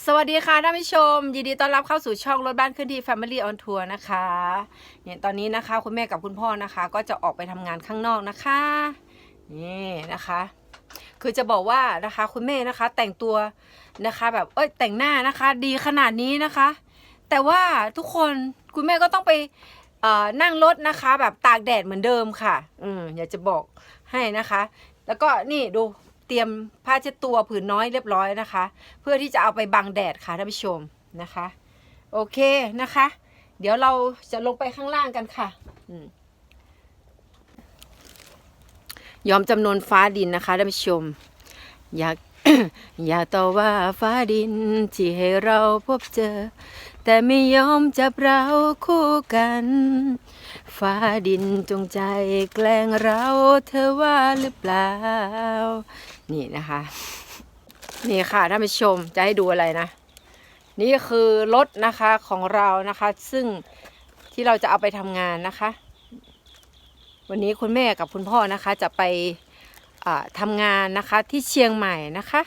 สวัสดีค่ะท่านผู้ชม ยินดีต้อนรับเข้าสู่ช่องรถบ้านเคลื่อนที่ Family on Tour นะคะเนี่ยตอนนี้นะคะคุณแม่กับคุณพ่อนะคะ ก็จะออกไปทำงานข้างนอกนะคะนี่นะคะ คือจะบอกว่านะคะคุณแม่นะคะแต่งตัวนะคะแบบเอ้ยแต่งหน้านะคะ ดีขนาดนี้นะคะ แต่ว่าทุกคนคุณแม่ก็ต้องไปเอ่อนั่งรถนะคะ แบบตากแดดเหมือนเดิมค่ะอืมอยากจะบอกให้นะคะ แล้วก็นี่ดู ตรียมผ้าเช็ดตัวผืนน้อยเรียบร้อยนะคะ เพื่อที่จะเอาไปบังแดดค่ะท่านผู้ชมนะคะ โอเคนะคะ เดี๋ยวเราจะลงไปข้างล่างกันค่ะยอมจำนวนฟ้าดินนะคะท่านผู้ชม อยากอย่าต่อว่าฟ้าดินที่ให้เราพบเจอ แต่ไม่ยอมจับเราคู่กัน ฟ้าดินจงใจแกล้งเราเธอว่าหรือเปล่า นี่นะคะ นี่ค่ะท่านผู้ชมจะให้ดูอะไรนะ นี่คือรถนะคะของเรานะคะ ซึ่งที่เราจะเอาไปทำงานนะคะ วันนี้คุณแม่กับคุณพ่อนะคะ จะไปทำงานนะคะที่เชียงใหม่นะคะ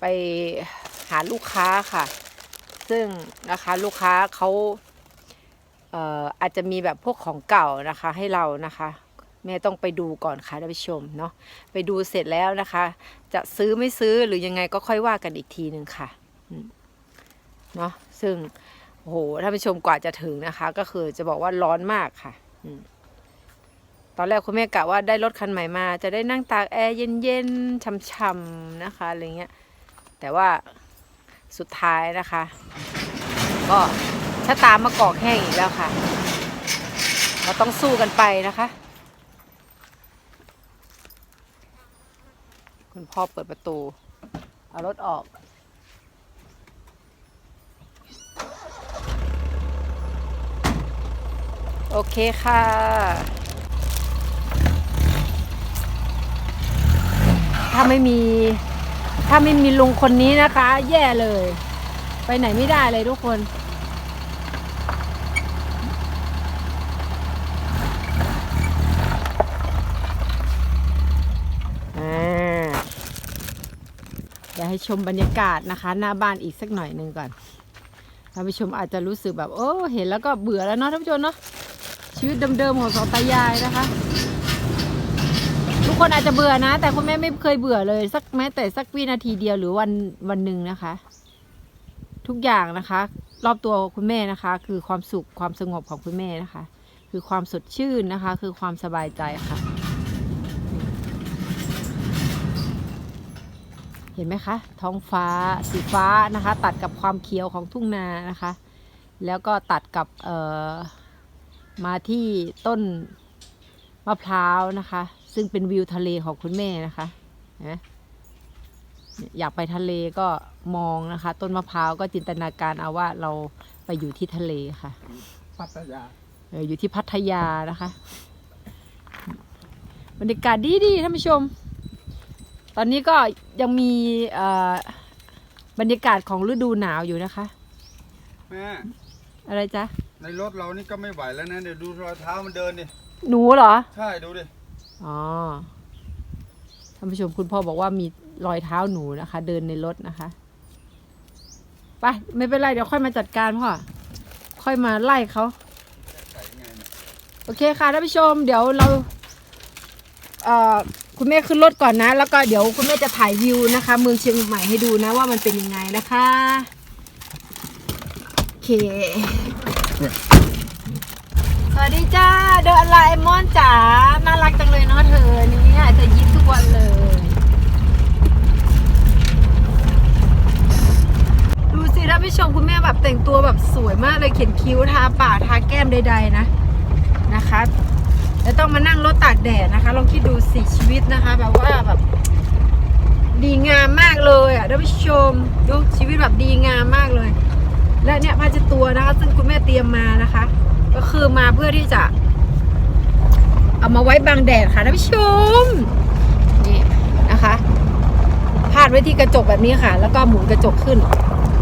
ไปหาลูกค้าค่ะ ซึ่งนะคะลูกค้าเขาเอออาจจะมีแบบพวกของเก่านะคะให้เรานะคะ แม่ต้องไปดูก่อนค่ะท่านผู้ชมเนาะไปดูเสร็จแล้วนะคะ จะซื้อไม่ซื้อหรือยังไงก็ค่อยว่ากันอีกทีหนึ่งค่ะเนาะซึ่งโอ้โหท่านผู้ชมกว่าจะถึงนะคะ ก็คือจะบอกว่าร้อนมากค่ะตอนแรกคุณแม่กะว่าได้รถคันใหม่มา จะได้นั่งตากแอร์เย็นๆช่ำๆนะคะอะไรเงี้ยแต่ว่าสุดท้ายนะคะ ก็ชะตามากอกแห้งอีกแล้วค่ะ เราต้องสู้กันไปนะคะ คุณพ่อเปิดประตู เอารถออก โอเคค่ะถ้าไม่มี ถ้าไม่มีลุงคนนี้นะคะ แย่เลย ไปไหนไม่ได้เลยทุกคน อ่าเดี๋ยว ให้ชมบรรยากาศนะคะ หน้าบ้านอีกสักหน่อยหนึ่งก่อนท่านผู้ชมอาจจะรู้สึกแบบ โอ้เห็นแล้วก็เบื่อแล้วเนาะท่านผู้ชมเนาะชีวิตเดิมๆของสองตายายนะคะ ทุกคนอาจจะเบื่อนะ แต่คุณแม่ไม่เคยเบื่อเลย สักแม้แต่สักวินาทีเดียวหรือวันวันหนึ่งนะคะ ทุกอย่างนะคะ รอบตัวคุณแม่นะคะ คือความสุขความสงบของคุณแม่นะคะ คือความสดชื่นนะคะ คือความสบายใจค่ะ เห็นไหมคะ ท้องฟ้าสีฟ้านะคะ ตัดกับความเขียวของทุ่งนานะคะ แล้วก็ตัดกับเอ่อมาที่ต้นมะพร้าวนะคะ ซึ่งเป็นวิวทะเลของคุณแม่นะคะนะอยากไปทะเลก็มองนะคะ ต้นมะพร้าวก็จินตนาการเอาว่าเราไปอยู่ที่ทะเลค่ะปัตยาเอออยู่ที่พัทยานะคะ บรรยากาศดีดีๆท่านผู้ชม ตอนนี้ก็ยังมีเอ่อบรรยากาศของฤดูหนาวอยู่นะคะ แม่ อะไรจ๊ะ ในรถเรานี่ก็ไม่ไหวแล้วนะ เดี๋ยวดูรอยเท้ามันเดินดิ หนูเหรอ ใช่ดูดิ อ๋อ ท่านผู้ชมคุณพ่อบอกว่ามีรอยเท้าหนูนะคะ เดินในรถนะคะไปไม่เป็นไร เดี๋ยวค่อยมาจัดการพ่อ ค่อยมาไล่เขาใส่ยังไงเนี่ยโอเคค่ะท่านผู้ชม เดี๋ยวเราเอ่อ คุณแม่ขึ้นรถก่อนนะ แล้วก็เดี๋ยวคุณแม่จะถ่ายวิวนะคะ เมืองเชียงใหม่ให้ดูนะว่ามันเป็นยังไงนะคะโอเคสวัสดีจ้าเดอะไลมอนจ๋าน่ารักจังเลยเนาะเธอเนี่ยเธอยิ้มทุกวันเลย ดูสิท่านผู้ชมคุณแม่แบบแต่งตัวแบบสวยมากเลยเขียนคิ้วทาปากทาแก้มใดๆนะนะคะ แล้วต้องมานั่งรถตากแดดนะคะ ลองคิดดูสิชีวิตนะคะ แบบว่าแบบดีงามมากเลยอะท่านผู้ชมดูชีวิตแบบดีงามมากเลย และเนี่ยผ้าเช็ดตัวนะคะ ซึ่งคุณแม่เตรียมมานะคะ ก็คือมาเพื่อที่จะ เอามาไว้บังแดดค่ะท่านผู้ชมนี่นะคะพาดไว้ที่กระจกแบบนี้ค่ะ แล้วก็หมุนกระจกขึ้น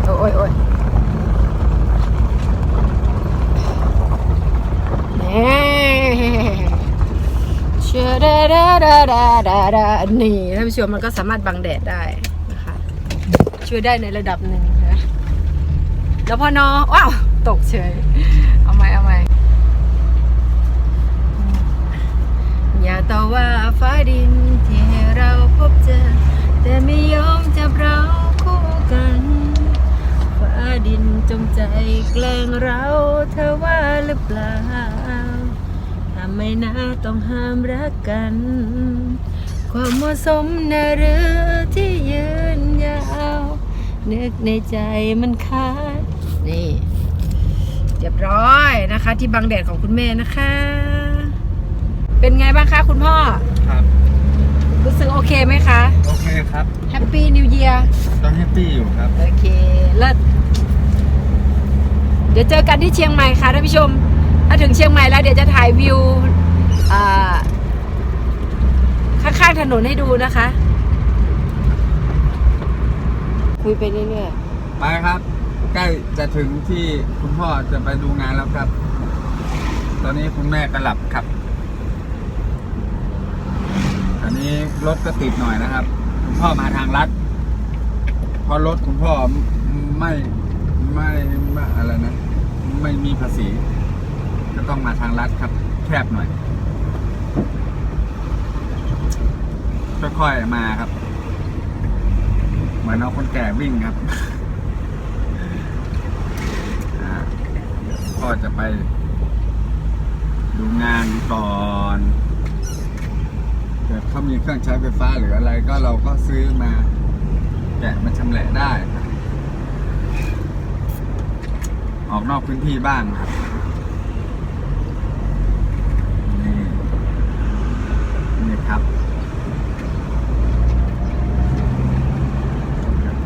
โอ้ยโอ้ยแหน่เชดา ดาดาดานี่ท่านผู้ชมมันก็สามารถบังแดดได้นะคะ ช่วยได้ในระดับหนึ่งนะแล้วพอนอว้าว ตกเฉย เอาไหมเอาไหมอย่าต่อว่าฟ้าดินที่เราพบเจอ แต่ไม่ยอมจับเราคู่กันฟ้าดินจงใจแกล้งเราเธอว่าหรือเปล่า ไมนะต้องห้ามรักกัน ความเหมาะสมนะหรือที่ยืนยาวนึกในใจมันขาดนี่เรียบร้อยนะคะ ที่บังแดดของคุณแม่นะคะ เป็นไงบ้างคะคุณพ่อครับรู้สึกโอเคไหมคะ โอเคครับแฮปปี้นิวเยียร์ต้องแฮปปี้อยู่ครับ โอเคเลิศเดี๋ยวเจอกันที่เชียงใหม่ค่ะท่านผู้ชม ถ้าถึงเชียงใหม่แล้วเดี๋ยวจะถ่ายวิวข้างๆถนนให้ดูนะคะ คุยไปเรื่อยๆไปครับ ใกล้จะถึงที่คุณพ่อจะไปดูงานแล้วครับ ตอนนี้คุณแม่ก็หลับครับอันนี้รถก็ติดหน่อยนะครับ คุณพ่อมาทางลัดเพราะรถคุณพ่อไม่ไม่ไม่อะไรนะ ไม่มีภาษี ก็ต้องมาทางลัดครับ แคบหน่อย ค่อยๆมาครับ เหมือนเอาคนแก่วิ่งครับอ่าเดี๋ยวพ่อจะไป ดูงานก่อนเกิดเขามีเครื่องใช้ไฟฟ้าหรืออะไรก็เราก็ซื้อมาแกะมาชำแหละได้ ออกนอกพื้นที่บ้างครับ นี่ นี่ครับ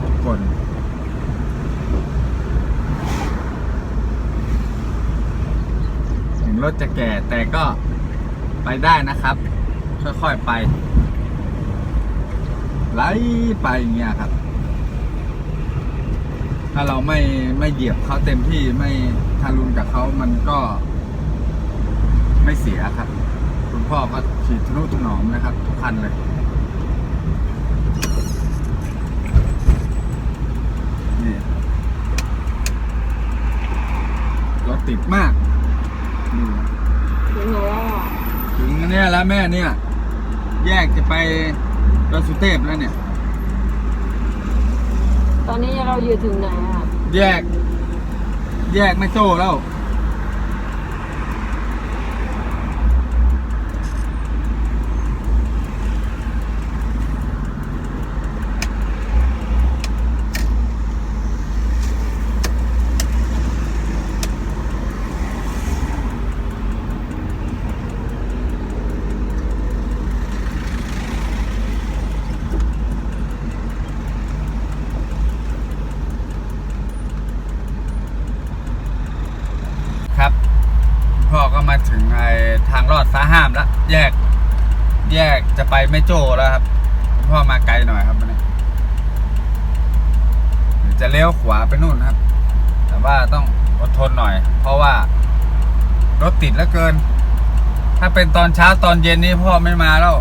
ทุกคน ถึง รถจะแก่แต่ก็ไปได้นะครับ ค่อยๆไปไหลไปอย่างเงี้ยครับ ถ้าเราไม่ไม่เหยียบเขาเต็มที่ไม่ทารุณกับเขามันก็ไม่เสียครับ คุณพ่อก็ฉีดทนุถนอมนะครับ ทุกคันเลย นี่ รถติดมาก แล้วแม่เนี่ย แยกจะไปดอยสุเทพแล้วเนี่ย ตอนนี้เราอยู่ถึงไหนอะ แยก แยกไม่โจ้แล้ว ครับ พ่อก็มาถึงไอ้ทางลอดฟ้าห้ามแล้ว แยก แยก จะไปไม่โจ้แล้วครับคุณพ่อมาไกลหน่อยครับวันนี้จะเลี้ยวขวาไปนู่นครับ แต่ว่าต้องอดทนหน่อย เพราะว่ารถติดเหลือเกิน ถ้าเป็นตอนเช้าตอนเย็นนี่พ่อไม่มาแล้ว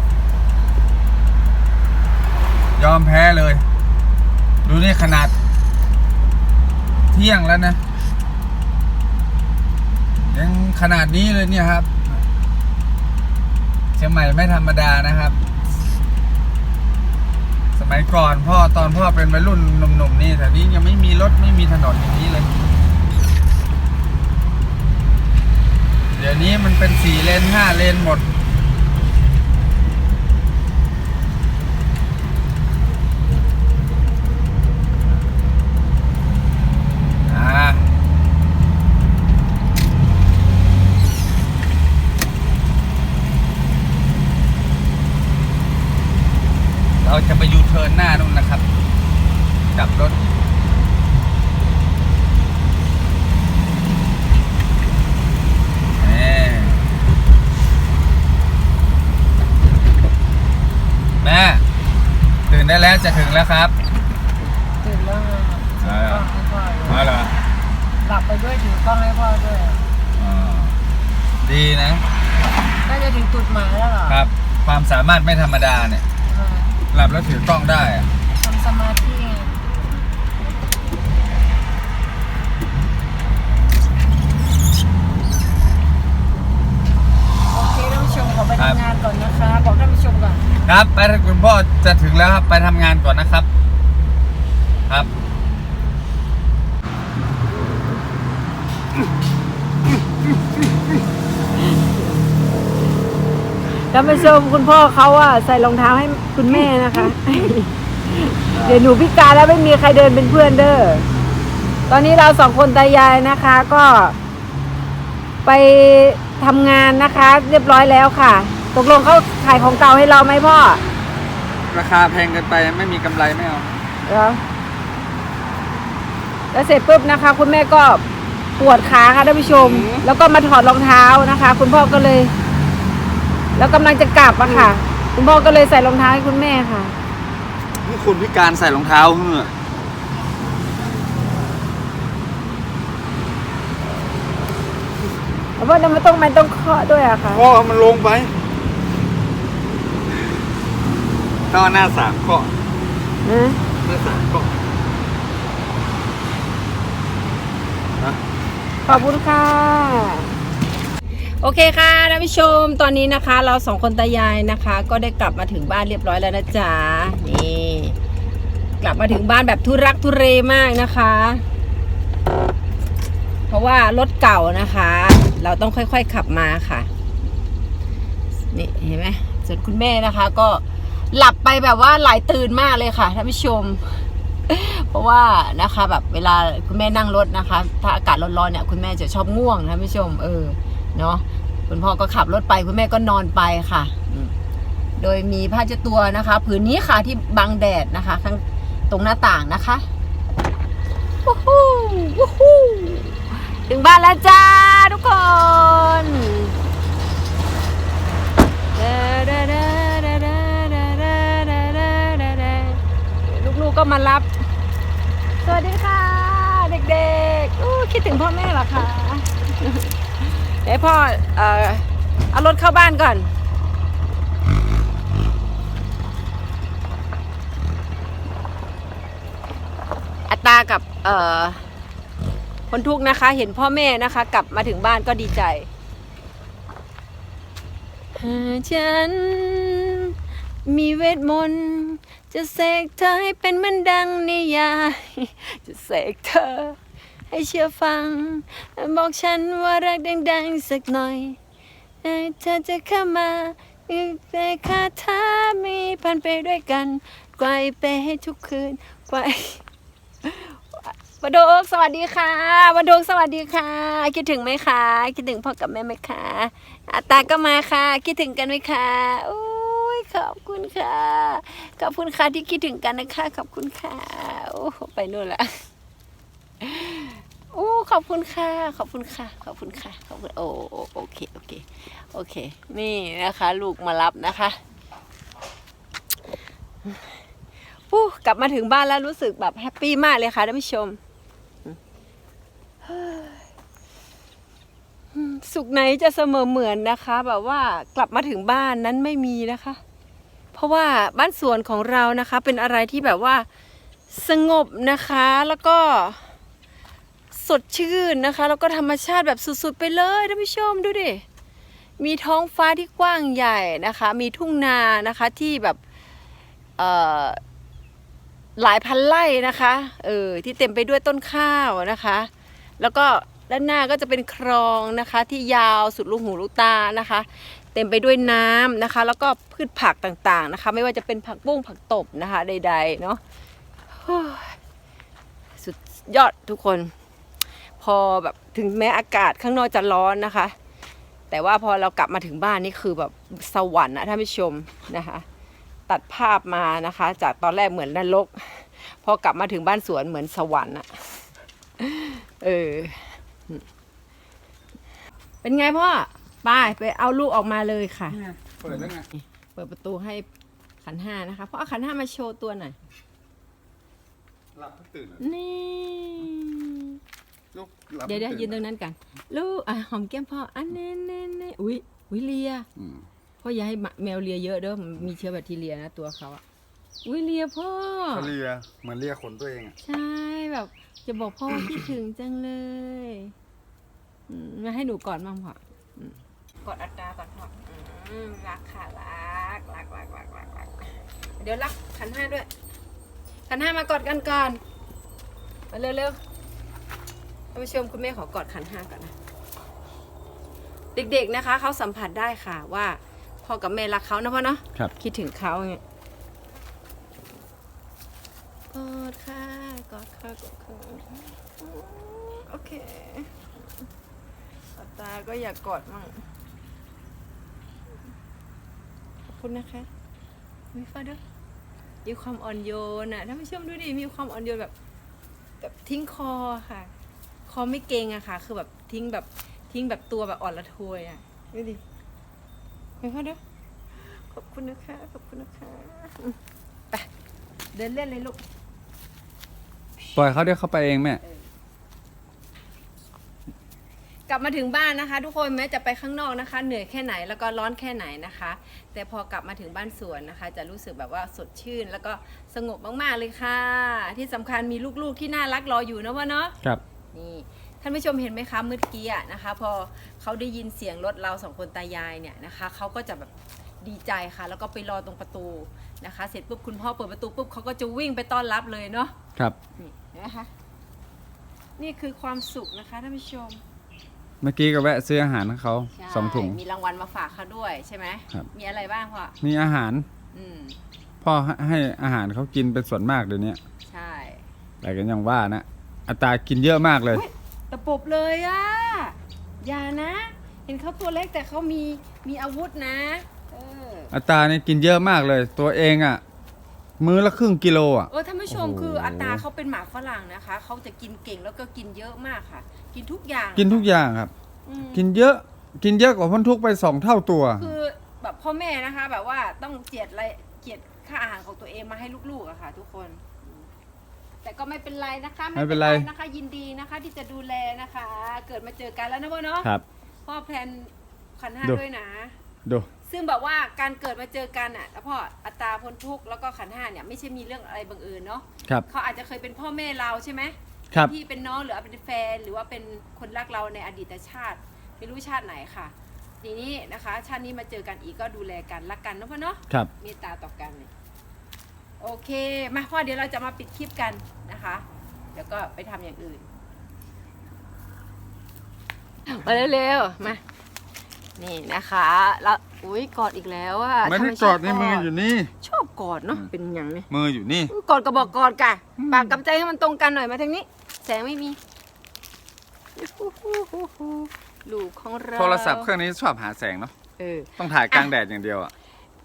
ยอมแพ้เลย ดูนี่ขนาด เที่ยงแล้วนะ ยังขนาดนี้เลยเนี่ยครับ ชียงใหม่ไม่ธรรมดานะครับ สมัยก่อนพ่อตอนพ่อเป็นวัยรุ่นหนุ่มๆนี่แถวนี้ยังไม่มีรถไม่มีถนนอย่างนี้เลย เดี๋ยวนี้มันเป็นสี่เลนห้าเลนหมด อ่า เราจะไป ยูเทิร์นหน้านู่นนะครับ กลับรถเอ่แม่ตื่นได้แล้วจะถึงแล้วครับถึงแล้วเอออ๋อเหรอหลับไปด้วยถือกล้องให้พ่อด้วยอ๋อดีนะน่าจะถึงจุดหมายแล้วเหรอครับ ความสามารถไม่ธรรมดาเนี่ยเออ หลับแล้วถือกล้องได้ทำสมาธิไโอเคนผู้ชมขอไปทำงานก่อนนะคะ บอกท่านผู้ชมก่อน ครับ ไปคุณพ่อจะถึงแล้วครับ ไปทำงานก่อนนะครับ ครับ ท่านผู้ชมคุณพ่อเขาอะใส่รองเท้าให้คุณแม่นะคะ เดี๋ยวหนูพิการแล้วไม่มีใครเดินเป็นเพื่อนเด้อ ตอนนี้เราสองคนตายายนะคะ ก็ ไปทำงานนะคะ เรียบร้อยแล้วค่ะ ตกลงเขาขายของเก่าให้เราไหมพ่อ ราคาแพงเกินไปไม่มีกำไรไม่เอาแล้วแล้วเสร็จปุ๊บนะคะ คุณแม่ก็ปวดขาค่ะท่านผู้ชมอืมแล้วก็มาถอดรองเท้านะคะ คุณพ่อก็เลย แล้วกำลังจะกลับอะค่ะ คุณพ่อก็เลยใส่รองเท้าให้คุณแม่ค่ะ นี่คุณพิการใส่รองเท้าเหรอแล้วพ่อทำไมต้องมันต้องเคาะด้วยอะคะข้อมันลงไปต้องเอาหน้าสามข้อนะหน้าสามข้อขอบคุณค่ะ โอเคค่ะท่านผู้ชมตอนนี้นะคะ เราสองคนตายายนะคะ ก็ได้กลับมาถึงบ้านเรียบร้อยแล้วนะจ๊ะนี่กลับมาถึงบ้านแบบทุรักทุเรมากนะคะ เพราะว่ารถเก่านะคะ เราต้องค่อยๆขับมาค่ะ นี่เห็นไหมส่วนคุณแม่นะคะ ก็หลับไปแบบว่าหลายตื่นมากเลยค่ะท่านผู้ชม เพราะว่านะคะแบบเวลาคุณแม่นั่งรถนะคะ ถ้าอากาศร้อนๆเนี่ยคุณแม่จะชอบง่วงนะท่านผู้ชมเออ เนาะคุณพ่อก็ขับรถไปคุณแม่ก็นอนไปค่ะ โดยมีผ้าเช็ดตัวนะคะผืนนี้ค่ะที่บังแดดนะคะข้างตรงหน้าต่างนะคะวู้ฮู้วู้ฮู้ถึงบ้านแล้วจ้าทุกคนลูกๆก็มารับ สวัสดีค่ะ เด็กๆคิดถึงพ่อแม่หรอคะ เดี๋ยวพ่อเอ่อเอารถเข้าบ้านก่อน อัตตากับเอ่อคนทุกนะคะ เห็นพ่อแม่นะคะ กลับมาถึงบ้านก็ดีใจฉันมีเวทมนต์จะเสกเธอให้เป็นเหมือนดังนิยายจะเสกเธอ ให้เชื่อฟัง บอกฉันว่ารักดังๆสักหน่อยเธอจะเข้ามามีแต่คาถามีพันไปด้วยกันไกวไปให้ทุกคืนไกววดกสวัสดีค่ะวดกสวัสดีค่ะ คิดถึงไหมคะ คิดถึงพ่อกับแม่ไหมคะอาตาก็มาค่ะ คิดถึงกันไหมคะโอ้ยขอบคุณค่ะ ขอบคุณค่ะที่คิดถึงกันนะคะ ขอบคุณค่ะ โอ้ไปนู่นละ โอ้ขอบคุณค่ะ ขอบคุณค่ะ ขอบคุณค่ะ ขอบคุณ โอ้โอเค โอเค โอเค นี่นะคะ ลูกมารับนะคะอู้กลับมาถึงบ้านแล้วรู้สึกแบบแฮปปี้มากเลยค่ะท่านผู้ชม สุขไหนจะเสมอเหมือนนะคะ แบบว่ากลับมาถึงบ้านนั้นไม่มีนะคะ เพราะว่าบ้านสวนของเรานะคะ เป็นอะไรที่แบบว่าสงบนะคะแล้วก็ สดชื่นนะคะ แล้วก็ธรรมชาติแบบสุดๆไปเลยท่านผู้ชมดูดิ มีท้องฟ้าที่กว้างใหญ่นะคะ มีทุ่งนานะคะที่แบบหลายพันไร่นะคะเออที่เต็มไปด้วยต้นข้าวนะคะ แล้วก็ด้านหน้าก็จะเป็นคลองนะคะ ที่ยาวสุดลูกหูลูกตานะคะ เต็มไปด้วยน้ำนะคะ แล้วก็พืชผักต่างๆนะคะ ไม่ว่าจะเป็นผักบุ้งผักตบนะคะใดๆเนาะสุดยอดทุกคน พอแบบถึงแม้อากาศข้างนอกจะร้อนนะคะ แต่ว่าพอเรากลับมาถึงบ้านนี่คือแบบสวรรค์นะท่านผู้ชมนะคะ ตัดภาพมานะคะ จากตอนแรกเหมือนนรก พอกลับมาถึงบ้านสวนเหมือนสวรรค์อะเออ เป็นไงพ่อไปไปเอาลูกออกมาเลยค่ะ เปิดแล้วไงเปิดประตูให้ขันห้านะคะ เพราะเอาขันห้ามาโชว์ตัวหน่อย หลับเพิ่งตื่นเห รอนี่ลูกหลับเดี๋ยวเดี๋ยวพิ่ยืนตรงนั้นกันลูกอะหอมแก้มพ่ออันเน่เน่เน่อุ้ยอุ้ยเลียอืมพ่ออย่าให้หมาแมวเลียเยอะเด้อมันมีเชื้อแบคทีเรียนะตัวเขาอะอุ้ยเลียพ่อ เขาเลียเหมือนเลียขนตัวเองอะใช่แบบ จะบอกพ่อว่าคิดถึงจังเลยอืมมาให้หนูกอดมั่งพ่ออืมกอดอัตราก่อนพ่ออืมรักค่ะรักรักรักรักรักรักรักเดี๋ยวรักขันห้าด้วยขันห้ามากอดกันก่อนมาเร็วๆ ท่านผู้ชมคุณแม่ขอกอดขันห้าก่อนนะ เด็กๆนะคะ เขาสัมผัสได้ค่ะว่าพ่อกับแม่รักเขานะพ่อเนาะครับ คิดถึงเขาไงกอดค่ะกอดค่ะกอดค่ะโอเคตาก็อยากกอดมั่งขอบคุณนะคะมีฟ้าด้วยมีความอ่อนโยนอะท่านผู้ชมดูดิมีความอ่อนโยนแบบแบบทิ้งคอค่ะ คอไม่เกรงอะค่ะ คือแบบทิ้งแบบทิ้งแบบตัวแบบอ่อนละทวยอะดูดิมีฟ้าด้วยขอบคุณนะคะ ขอบคุณนะคะอืมไปเดินเล่นเลยลูก ปล่อยเขาเดี๋ยวเขาไปเองแม่ กลับมาถึงบ้านนะคะ ทุกคนแม้จะไปข้างนอกนะคะ เหนื่อยแค่ไหนแล้วก็ร้อนแค่ไหนนะคะ แต่พอกลับมาถึงบ้านสวนนะคะ จะรู้สึกแบบว่าสดชื่น แล้วก็สงบมากๆเลยค่ะ ที่สำคัญมีลูกๆที่น่ารักรออยู่นะวะเนาะ ครับ นี่ท่านผู้ชมเห็นไหมคะเมื่อกี้อะนะคะ พอเขาได้ยินเสียงรถเราสองคนตายายเนี่ยนะคะเขาก็จะแบบดีใจค่ะ แล้วก็ไปรอตรงประตูนะคะ เสร็จปุ๊บคุณพ่อเปิดประตูปุ๊บเขาก็จะวิ่งไปต้อนรับเลยเนาะครับ นี่นะคะนี่คือความสุขนะคะท่านผู้ชมเมื่อกี้ก็แวะซื้ออาหารให้เขาใช่สองถุง มีรางวัลมาฝากเขาด้วยใช่ไหมครับ มีอะไรบ้างพ่อมีอาหารอืมพ่อให้ให้อาหารเขากินเป็นส่วนมากเดี๋ยวนี้ใช่ แต่ก็ยังว่านะ อัตรากินเยอะมากเลยตะปบเลยอะ อย่านะ เห็นเขาตัวเล็กแต่เขามีมีอาวุธนะ เออ อัตราเนี่ยกินเยอะมากเลย ตัวเองอะ มื้อละครึ่งกิโลอะ เออท่านผู้ชมโอ้โห คืออัตราเขาเป็นหมาฝรั่งนะคะ เขาจะกินเก่งแล้วก็กินเยอะมากค่ะ กินทุกอย่างกินทุกอย่างครับ อืมกินเยอะ กินเยอะกว่าพ้นทุกข์ไปสองเท่าตัว คือแบบพ่อแม่นะคะ แบบว่าต้องเจียดอะไรเจียดค่าอาหารของตัวเองมาให้ลูกๆอะค่ะ ทุกคนอืม แต่ก็ไม่เป็นไรนะคะไม่เป็นไรนะคะ ยินดีนะคะที่จะดูแลนะคะ เกิดมาเจอกันแล้วนะพ่อเนาะครับ พ่อแพลนขันห้าดู ด้วยนะ ดู ซึ่งแบบว่าการเกิดมาเจอกันอะแล้วพ่ออัตราพ้นทุกข์แล้วก็ขันห้าเนี่ยไม่ใช่มีเรื่องอะไรบังเอิญเนาะครับ เขาอาจจะเคยเป็นพ่อแม่เราใช่ไหมครับพี่เป็นน้องหรือเป็นแฟนหรือว่าเป็นคนรักเราในอดีตชาติ ไม่รู้ชาติไหนค่ะ ทีนี้นะคะ ชาตินี้มาเจอกันอีกก็ดูแลกันรักกันนะพ่อเนาะครับ เมตตาต่อกันเนี่ย โอเค มาพ่อเดี๋ยวเราจะมาปิดคลิปกันนะคะเดี๋ยวก็ไปทำอย่างอื่น มาเร็วๆ มา นี่นะคะแล้วอุ้ยกอดอีกแล้วอะไม่ได้ทำกอดในมืออยู่นี่ ชอบกอดเนาะอืมเป็นอย่างนี้มืออยู่นี่ กอดก็บอกกอดกะปากกับใจให้มันตรงกันหน่อยมาทางนี้ แสงไม่มีลูกของเราโทรศัพท์เครื่องนี้ชอบหาแสงเนาะ เออ ต้องถ่ายกลางแดดอย่างเดียวอะ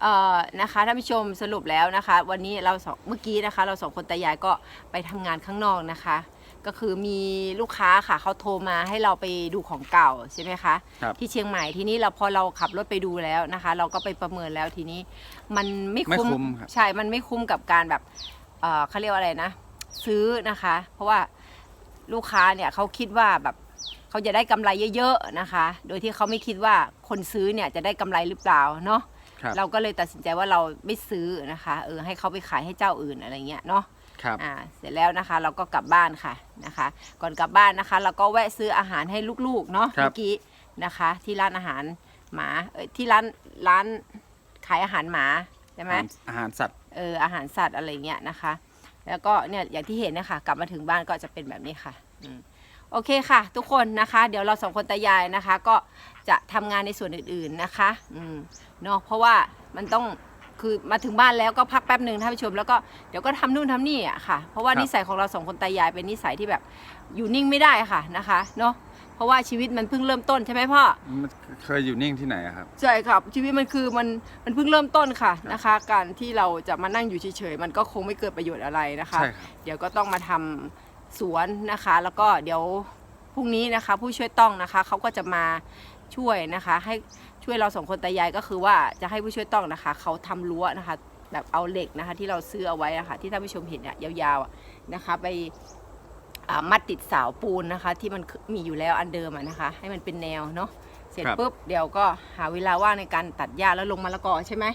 เอ่อนะคะท่านผู้ชมสรุปแล้วนะคะ วันนี้เราสองเมื่อกี้นะคะ เราสองคนตายายก็ไปทำงานข้างนอกนะคะ ก็คือมีลูกค้าค่ะเขาโทรมาให้เราไปดูของเก่าใช่ไหมคะครับ ที่เชียงใหม่ทีนี้เราพอเราขับรถไปดูแล้วนะคะ เราก็ไปประเมินแล้วทีนี้ มันไม่ไม่คุ้มคุ้มครับ ใช่ มันไม่คุ้มกับการแบบเอ่อเขาเรียกว่าอะไรนะ ซื้อนะคะ เพราะว่าลูกค้าเนี่ยเขาคิดว่าแบบเขาจะได้กำไรเยอะๆนะคะ โดยที่เขาไม่คิดว่าคนซื้อเนี่ยจะได้กำไรหรือเปล่าเนาะ ครับเราก็เลยตัดสินใจว่าเราไม่ซื้อนะคะเออให้เขาไปขายให้เจ้าอื่นอะไรเงี้ยเนาะครับอ่าเสร็จแล้วนะคะ เราก็กลับบ้านค่ะนะคะ ก่อนกลับบ้านนะคะ เราก็แวะซื้ออาหารให้ลูกๆเนาะครับ เมื่อกี้นะคะ ที่ร้านอาหารหมาเอ้ยที่ร้านร้านขายอาหารหมาใช่ไหมอาหารสัตว์ เอออาหารสัตว์อะไรเงี้ยนะคะ แล้วก็เนี่ยอย่างที่เห็นนะคะกลับมาถึงบ้านก็จะเป็นแบบนี้ค่ะอืมโอเคค่ะ ทุกคนนะคะ เดี๋ยวเราสองคนตายายนะคะ ก็ จะทำงานในส่วนอื่นๆนะคะอืมเนาะเพราะว่ามันต้องคือมาถึงบ้านแล้วก็พักแป๊บหนึ่งท่านผู้ชมแล้วก็เดี๋ยวก็ทำนู่นทำนี่อะค่ะ เพราะว่าครับนิสัยของเราสองคนตายายเป็นนิสัยที่แบบอยู่นิ่งไม่ได้ค่ะนะคะเนาะเพราะว่าชีวิตมันเพิ่งเริ่มต้นใช่ไหมพ่อมันเคยอยู่นิ่งที่ไหนอะครับใช่ครับ ชีวิตมันคือมันมันเพิ่งเริ่มต้นค่ะนะคะ การที่เราจะมานั่งอยู่เฉยๆมันก็คงไม่เกิดประโยชน์อะไรนะคะใช่ครับเดี๋ยวก็ต้องมาทำสวนนะคะ แล้วก็เดี๋ยวพรุ่งนี้นะคะ ผู้ช่วยต้องนะคะเขาก็จะมา ช่วยนะคะ ให้ช่วยเราสองคนตายายก็คือว่าจะให้ผู้ช่วยต้องนะคะ เขาทำรั้วนะคะ แบบเอาเหล็กนะคะ ที่เราซื้อเอาไว้นะคะที่ท่านผู้ชมเห็นเนี่ยยาวๆอะนะคะ ไปอ่ามัดติดเสาปูนนะคะ ที่มันมีอยู่แล้วอันเดิมอะนะคะ ให้มันเป็นแนวเนาะเสร็จครับปุ๊บเดี๋ยวก็หาเวลาว่างในการตัดหญ้าแล้วลงมะละกอใช่ไหม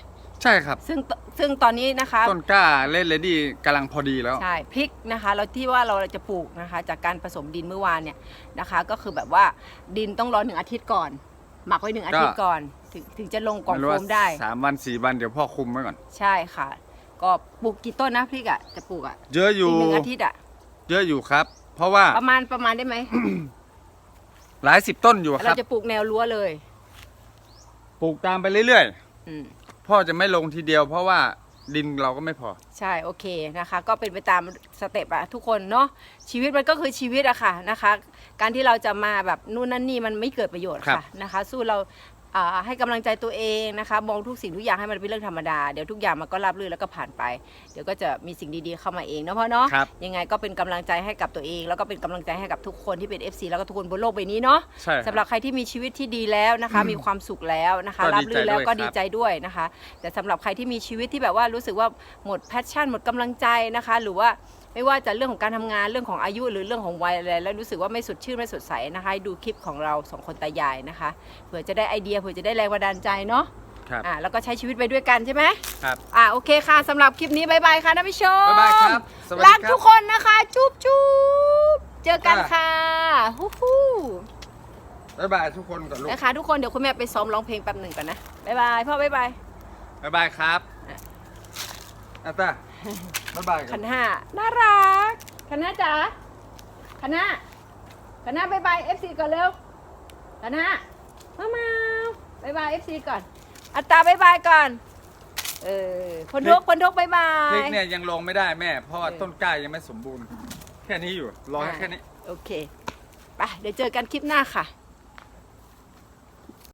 ใช่ครับ ซึ่งตซึ่งตอนนี้นะคะต้นกล้าเล่นเลดี้กำลังพอดีแล้ว ใช่พริกนะคะ เราที่ว่าเราจะปลูกนะคะ จากการผสมดินเมื่อวานเนี่ยนะคะ ก็คือแบบว่าดินต้องรอหนึ่งอาทิตย์ก่อน หมักไว้หนึ่งอาทิตย์ก่อน ถึงถึงจะลงกล่องไม่รู้โฟว่ามได้สามวันสี่วันเดี๋ยวพ่อคุมไว้ก่อน ใช่ค่ะ ก็ปลูกกี่ต้นนะพริกอะจะปลูกอะเยอะอยู่อีกหนึ่งอาทิตย์อะเยอะอยู่ครับ เพราะว่าประมาณประมาณได้ไหมหลายสิบต้นอยู่คเรารับจะปลูกแนวรั้วเลย ปลูกตามไปเรื่อยอืมๆ พ่อจะไม่ลงทีเดียว เพราะว่าดินเราก็ไม่พอ ใช่โอเคนะคะ ก็เป็นไปตามสเต็ปอะทุกคนเนาะชีวิตมันก็คือชีวิตอะค่ะนะคะ การที่เราจะมาแบบนู่นนั่นนี่มันไม่เกิดประโยชน์ครัค่ะบนะคะ สู้เราอ่า ให้กำลังใจตัวเองนะคะมองทุกสิ่งทุกอย่างให้มันเป็นเรื่องธรรมดาเดี๋ยวทุกอย่างมันก็ราบรื่นแล้วก็ผ่านไป เดี๋ยวก็จะมีสิ่งดีๆเข้ามาเองเนาะพ่อเนาะครับยังไงก็เป็นกำลังใจให้กับตัวเอง แล้วก็เป็นกำลังใจให้กับทุกคนที่เป็น FC แล้วก็ทุกคนบนโลกใบนี้เนาะใช่คสำหรับใครที่มีชีวิตที่ดีแล้วนะคะ มีความสุขแล้วนะคะก็รับดีใจรื่นแล้วก็ด้วยครับดีใจด้วยนะคะ แต่สำหรับใครที่มีชีวิตที่แบบว่ารู้สึกว่าหมดแพชชั่นหมดกำลังใจนะคะ หรือว่า ไม่ว่าจะเรื่องของการทำงานเรื่องของอายุหรือเรื่องของวัยอะไรแล้วรู้สึกว่าไม่สดชื่นไม่สดใสนะคะให้ดูคลิปของเราสองคนตายายนะคะเผื่อจะได้ไอเดียเผื่อจะได้แรงบันดาลใจเนาะครับอ่าแล้วก็ใช้ชีวิตไปด้วยกันใช่ไหมครับอ่าโอเคค่ะสำหรับคลิปนี้บายบายค่ะท่านผู้ชมบ๊ายบายครับสวัสดีรักครับทุกคนนะคะจุ๊บจุ๊บเจอกันค่ะฮู้ฮู้บ๊ายบายทุกคนก่อนลูกนะคะทุกคนเดี๋ยวคุณแม่ไปซ้อมร้องเพลงแป๊บหนึ่งก่อนนะบ๊ายบายพ่อบ๊ายบายบ๊ายบายครับอะอาต้า บ๊ายบายกัขันนห้าน่ารักขันห้าจ๋าขันห้าขันห้าบ๊ายบายเอฟซีก่อนเร็วขันห้ามามาบ๊ายบายเอฟซีก่อน อัตตาบ๊ายบายก่อน เออคนทุกคนทุกบ๊ายบาพริย กเนี่ยยังลงไม่ได้แม่ เพราะว่าเออ ต้นกล้ายังไม่สมบูรณ์ แค่นี้อยู่ รอให้แค่นี้ โอเค ไป เดี๋ยวเจอกันคลิปหน้าค่ะ